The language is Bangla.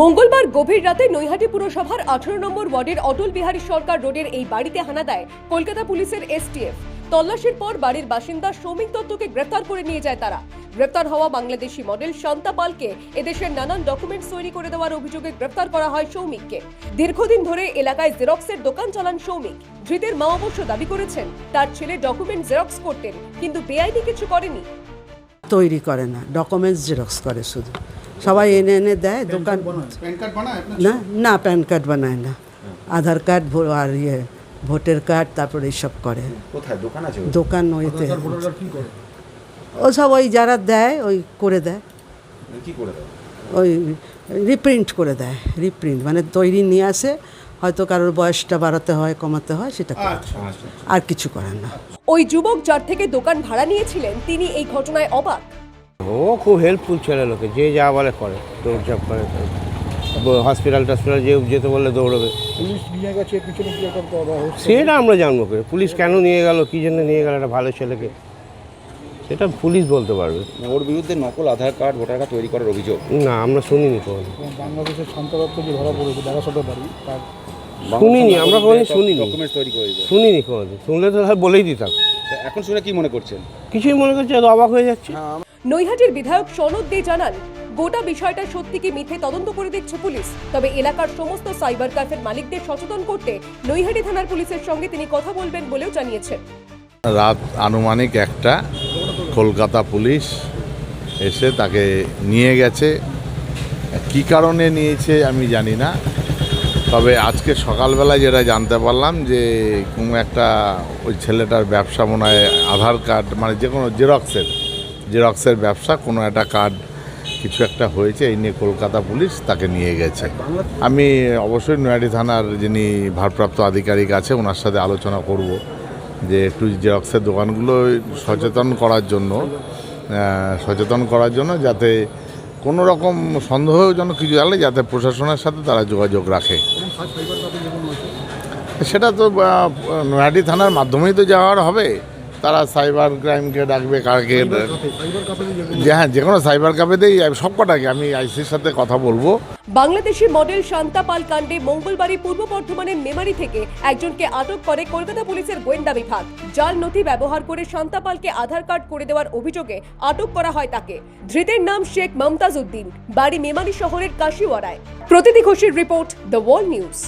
মঙ্গলবার গভীর রাতে নৈহাটি পুরসভার আঠারো নম্বর ওয়ার্ডের অটল বিহারী সরকার রোডের এই বাড়িতে হানা দেয় কলকাতা পুলিশের এসটিএফ। তল্লাশির পর বাড়ির বাসিন্দা সৌমিক দত্তকে গ্রেফতার করে নিয়ে যায় তারা। গ্রেফতার হওয়া বাংলাদেশি মডেল শান্তা পালকে এদেশের নানান ডকুমেন্টস তৈরি করে দেওয়ার অভিযোগে গ্রেফতার করা হয় সৌমিককে। দীর্ঘদিন ধরে এলাকায় জেরক্সের দোকান চালান সৌমিক। ধৃতের মা অবশ্য দাবি করেছেন, তার ছেলে ডকুমেন্ট জেরক্স করতেন, কিন্তু বেআইনি কিছু করেনি। তৈরি করে না, ডকুমেন্টস জেরক্স করে শুধু। সবাই এনে এনে দেয় দোকান না না প্যান কার্ড বানায় না। আধার কার্ড ভো- আর ইয়ে ভোটার কার্ড তারপরে এইসব করে। দোকান আছে ওর? দোকান ওইতে। ভোটার ও সব ওই যারা দেয় ওই করে দেয়। কি করে দেয়? ওই রিপ্রিন্ট করে দেয় রিপ্রিন্ট মানে তৈরি নিয়ে আসে হয়তো কারোর বয়সটা বাড়াতে হয় কমাতে হয় সেটা আচ্ছা। আর কিছু করেন না। ওই যুবক যার থেকে দোকান ভাড়া নিয়েছিলেন তিনি এই ঘটনায় অবাক। ও খুব হেল্পফুল ছেলে লোকে যে যা বলে করে দৌড়ঝাঁপ করে হসপিটাল টসপিটাল যে যেতে বললে দৌড়বে। পুলিশ নিয়ে গেছে পিছনে কি একটা সেটা আমরা জানব করে পুলিশ কেন নিয়ে গেল কী জন্য নিয়ে গেল একটা ভালো ছেলেকে? সেটা পুলিশ বলতে পারবে। ওর বিরুদ্ধে নকল আধার কার্ড ভোটার কার্ড তৈরি করার অভিযোগ। না আমরা শুনিনি কোনো বাংলাদেশের যে ধরা পড়েছে বারাসত বাড়ি তার শুনিনি, আমরা কোনোদিন শুনিনি। ডকুমেন্টস তৈরি করে শুনিনি কোনোদিন। শুনলে তো বলেই দিতাম। এখন শুনে কি মনে করছেন? কিছুই মনে করছে অবাক হয়ে যাচ্ছে। নৈহাটির বিধায়ক সনদ দে জানান, গোটা বিষয়টা সত্যি কি মিথ্যে তদন্ত করে দেখছে পুলিশ। তবে এলাকার সমস্ত সাইবার ক্যাফের মালিকদের সচেতন করতে নৈহাটি থানার পুলিশের সঙ্গে তিনি কথা বলবেন বলেও জানিয়েছেন। রাত আনুমানিক একটা কলকাতা পুলিশ এসে তাকে নিয়ে গেছে। কি কারণে নিয়েছে আমি জানি না। তবে আজকে সকালবেলায় যেটা জানতে পারলাম যে কোনো একটা ওই ছেলেটার ব্যবসা মনে হয় আধার কার্ড মানে যে কোনো জেরক্সের। জেরক্সের ব্যবসা, কোনো একটা কার্ড, কিছু একটা হয়েছে, এই নিয়ে কলকাতা পুলিশ তাকে নিয়ে গেছে। আমি অবশ্যই নয়াডি থানার যিনি ভারপ্রাপ্ত আধিকারিক আছে, ওনার সাথে আলোচনা করব যে একটু জেরক্সের দোকানগুলো সচেতন করার জন্য সচেতন করার জন্য যাতে কোনো রকম সন্দেহজনক কিছু জানলে যাতে প্রশাসনের সাথে তারা যোগাযোগ রাখে। সেটা তো নৈহাটি থানার মাধ্যমেই তো যাওয়ার হবে। তারা সাইবার ক্রাইমকে ডাকবে কাকে যে হ্যাঁ যে কোনো সাইবার ক্যাফেতেই সব কটাকে আমি আইসির সাথে কথা বলব। বাংলাদেশি মডেল শান্তা পাল কাণ্ডে মঙ্গলবারই পূর্ব বর্ধমানের মেমারি থেকে একজনকে আটক করে কলকাতা পুলিশের গোয়েন্দা বিভাগ। জাল নথি ব্যবহার করে শান্তা পালকে আধার কার্ড করে দেওয়ার অভিযোগে আটক করা হয় তাকে। ধৃতের নাম শেখ মমতাজ উদ্দিন বাড়ি মেমারি শহরের কাশিওয়ারায় প্রতিটি ঘোষের রিপোর্ট দ্য ওয়ার্ল্ড নিউজ।